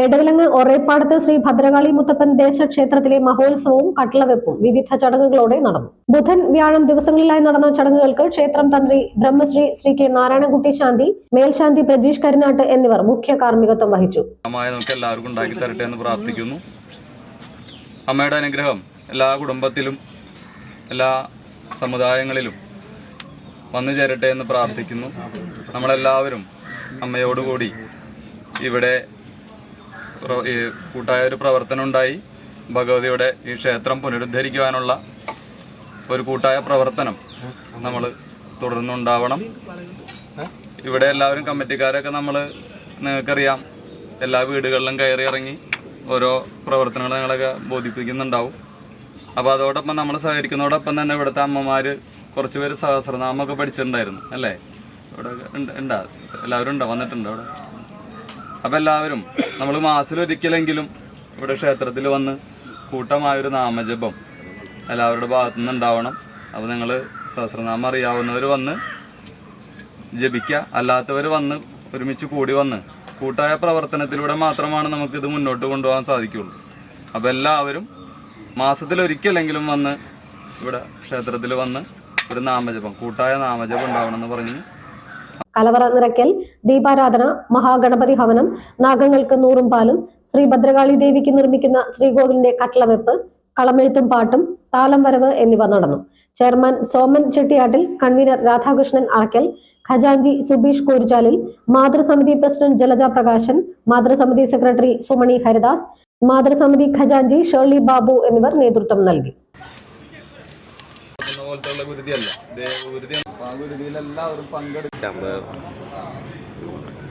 Edavilangu ഒറേപ്പാടത്ത് Shri Bhadrakali Muthappan ദേശക്ഷേത്രത്തിലെ മഹോത്സവവും കട്ടളവെപ്പും വിവിധ ചടങ്ങുകളോടെ നടന്നു. ബുധൻ വ്യാഴം ദിവസങ്ങളിലായി നടന്ന ചടങ്ങുകൾക്ക് ക്ഷേത്രം തന്ത്രി ബ്രഹ്മശ്രീ ശ്രീ കെ നാരായണകുട്ടി ശാന്തി മേൽശാന്തി പ്രജീഷ് കരുനാട്ട് എന്നിവർ മുഖ്യ കാർമ്മികത്വം വഹിച്ചു. എല്ലാവർക്കും ഉണ്ടാക്കി തരട്ടെ എന്ന് പ്രാർത്ഥിക്കുന്നു. അമ്മയുടെ അനുഗ്രഹം എല്ലാ കുടുംബത്തിലും എല്ലാ സമുദായങ്ങളിലും വന്നു ചേരട്ടെ എന്ന് പ്രാർത്ഥിക്കുന്നു. നമ്മളെല്ലാവരും അമ്മയോടുകൂടി ഇവിടെ കൂട്ടായ ഒരു പ്രവർത്തനം ഉണ്ടായി ഭഗവതിയുടെ ഈ ക്ഷേത്രം പുനരുദ്ധരിക്കുവാനുള്ള ഒരു കൂട്ടായ പ്രവർത്തനം നമ്മൾ തുടർന്നുണ്ടാവണം. ഇവിടെ എല്ലാവരും കമ്മിറ്റിക്കാരൊക്കെ നമ്മൾ നിങ്ങൾക്കറിയാം. എല്ലാ വീടുകളിലും കയറി ഇറങ്ങി ഓരോ പ്രവർത്തനങ്ങൾ ഞങ്ങളൊക്കെ ബോധിപ്പിക്കുന്നുണ്ടാവും. അപ്പോൾ അതോടൊപ്പം നമ്മൾ സഹകരിക്കുന്നതോടൊപ്പം തന്നെ ഇവിടുത്തെ അമ്മമാർ കുറച്ച് പേര് സഹസ്രനാമൊക്കെ പഠിച്ചിട്ടുണ്ടായിരുന്നു. അല്ലേ? ഇവിടെ ഉണ്ട് എല്ലാവരും ഉണ്ടോ? വന്നിട്ടുണ്ടോ അവിടെ? അപ്പോൾ എല്ലാവരും നമ്മൾ മാസത്തിലൊരിക്കലെങ്കിലും ഇവിടെ ക്ഷേത്രത്തിൽ വന്ന് കൂട്ടമായൊരു നാമജപം എല്ലാവരുടെ ഭാഗത്തു നിന്ന് ഉണ്ടാവണം അപ്പോൾ നിങ്ങൾ സഹസ്രനാമം അറിയാവുന്നവർ വന്ന് ജപിക്കുക അല്ലാത്തവർ വന്ന് ഒരുമിച്ച് കൂടി വന്ന് കൂട്ടായ പ്രവർത്തനത്തിലൂടെ മാത്രമാണ് നമുക്ക് ഇത് മുന്നോട്ട് കൊണ്ടുപോകാൻ സാധിക്കുകയുള്ളൂ. അപ്പോൾ എല്ലാവരും മാസത്തിലൊരിക്കലെങ്കിലും വന്ന് ഇവിടെ ക്ഷേത്രത്തിൽ വന്ന് ഒരു നാമജപം കൂട്ടായ നാമജപം ഉണ്ടാവണം എന്ന് പറഞ്ഞ് കലവറ നിറയ്ക്കൽ ദീപാരാധന മഹാഗണപതി ഹവനം നാഗങ്ങൾക്ക് നൂറും പാലും ശ്രീ ഭദ്രകാളി ദേവിക്ക് നിർമ്മിക്കുന്ന ശ്രീകോവിലിന്റെ കട്ടളവെപ്പ് കളമെഴുത്തും പാട്ടും താലം വരവ് എന്നിവ നടന്നു. ചെയർമാൻ സോമൻ ചെട്ടിയാട്ടിൽ കൺവീനർ രാധാകൃഷ്ണൻ അറക്കൽ ഖജാൻജി സുബീഷ് കൂരിച്ചാലിൽ മാതൃസമിതി പ്രസിഡന്റ് ജലജ പ്രകാശൻ മാതൃസമിതി സെക്രട്ടറി സുമണി ഹരിദാസ് മാതൃസമിതി ഖജാൻജി ഷേർലി ബാബു എന്നിവർ നേതൃത്വം നൽകി. പോലത്തെ ഗുരുതിയല്ല. ദേവഗുരുതി. ആ ഗുരുതിയിൽ എല്ലാവരും പങ്കെടുക്കും.